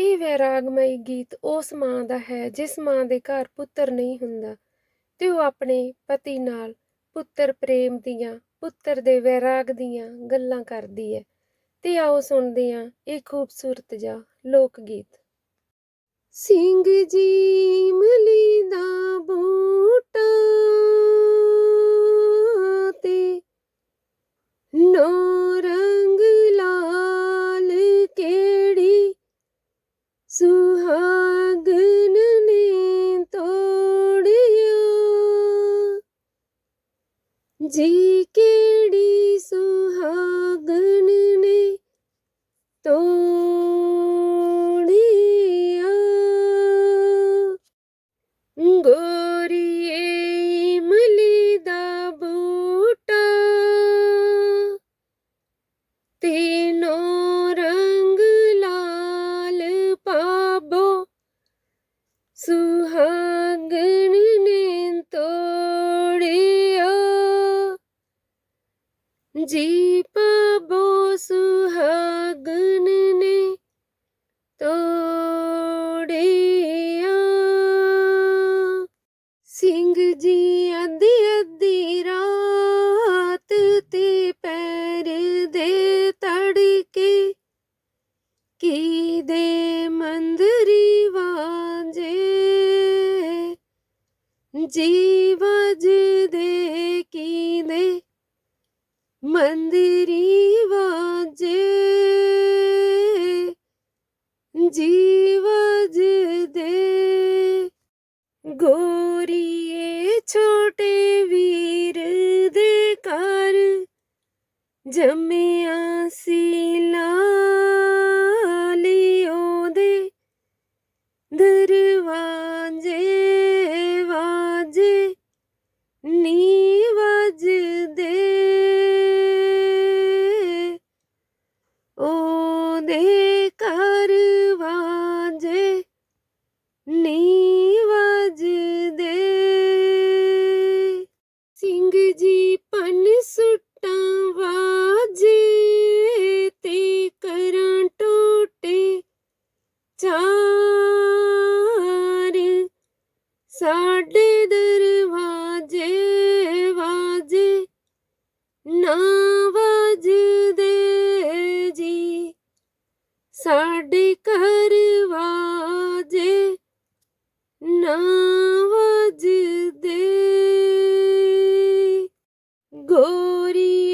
ਇਹ ਵੈਰਾਗਮਈ ਗੀਤ ਉਸ ਮਾਂ ਦਾ ਹੈ ਜਿਸ ਮਾਂ ਦੇ ਘਰ ਪੁੱਤਰ ਨਹੀਂ ਹੁੰਦਾ। ਤੇ ਉਹ ਆਪਣੇ ਪਤੀ ਨਾਲ ਪੁੱਤਰ ਪ੍ਰੇਮ ਦੀਆਂ, ਪੁੱਤਰ ਦੇ ਵੈਰਾਗ ਦੀਆਂ ਗੱਲਾਂ ਕਰਦੀ ਹੈ। ਤੇ ਆਓ ਸੁਣਦੇ ਹਾਂ ਇਹ ਖੂਬਸੂਰਤ ਜਿਹਾ ਲੋਕ ਗੀਤ ਸਿੰਘ ਜੀ ਮਲੀ ਦਾ ਬੂਟਾ ਜੀ ਕਿਹੜੀ ਜੀ ਪਾਬੋ ਸੁਹਾਗਣ ਨੇ ਤੋੜਿਆ। ਸਿੰਘ ਜੀ ਅੱਧੀ ਅੱਧੀ ਰਾਤ ਤੇ ਪੈਰ ਦੇ ਤੜਕੇ ਕੀ ਦੇ ਮੰਦਰੀ ਵਾਜੇ ਜੀ ਮੰਦਰੀ ਵਾਜੇ ਜੀ ਸਾਡੇ ਦਰਵਾਜੇ ਵਾਜੇ ਨਾ ਵਜਦੇ ਜੀ। ਸਾਡੇ ਘਰ ਵਾਜੇ ਨਾ ਵਜਦੇ। ਗੋਰੀਏ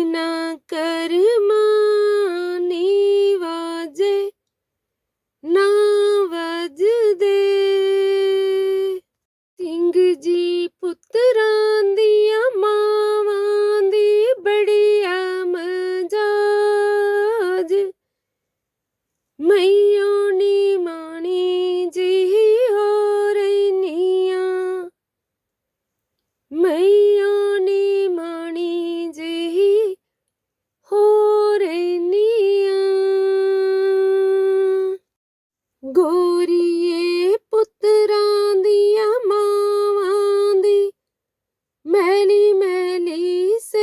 ਬਿਨਾ ਕਰਮਾਨੀ ਗੋਰੀਏ ਪੁੱਤਰਾਂ ਦੀਆਂ ਮਾਵਾਂ ਦੀ ਮੈਲੀ ਮੈਲੀ ਸੇਜ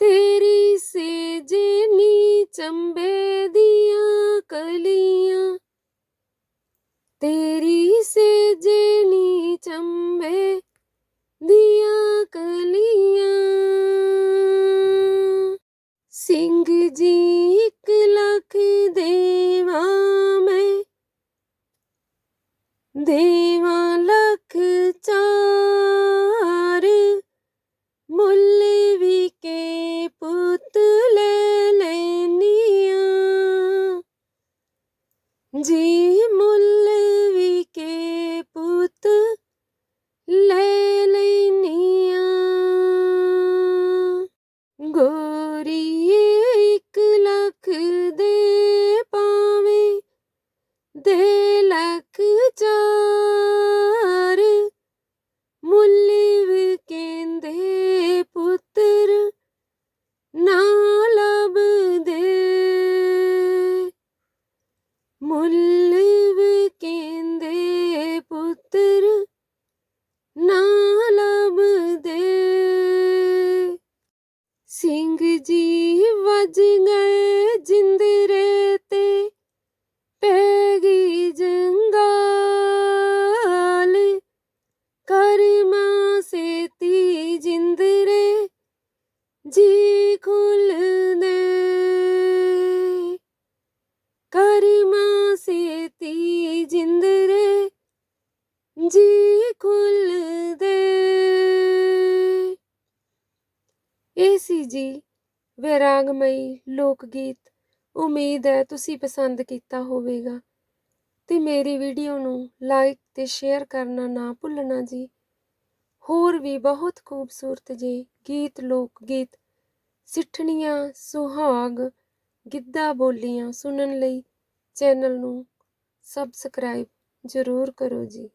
ਤੇਰੀ ਸੇਜ ਨੀ ਚੰਬੇ ਜੀ ਛੇਤੀ ਇਹ ਸੀ ਜੀ, ਵਿਰਾਗਮਈ ਲੋਕ ਗੀਤ ਉਮੀਦ ਹੈ ਤੁਸੀਂ ਪਸੰਦ ਕੀਤਾ ਹੋਵੇਗਾ। ਤੇ ਮੇਰੀ ਵੀਡੀਓ ਨੂੰ ਲਾਈਕ ਤੇ ਸ਼ੇਅਰ ਕਰਨਾ ਨਾ ਭੁੱਲਣਾ ਜੀ। ਹੋਰ ਵੀ ਬਹੁਤ ਖੂਬਸੂਰਤ ਜੇ ਗੀਤ ਲੋਕ ਗੀਤ ਸਿੱਠਣੀਆਂ, ਸੁਹਾਗ, ਗਿੱਧਾ ਬੋਲੀਆਂ ਸੁਣਨ ਲਈ ਚੈਨਲ ਨੂੰ ਸਬਸਕ੍ਰਾਈਬ ਜ਼ਰੂਰ ਕਰੋ ਜੀ।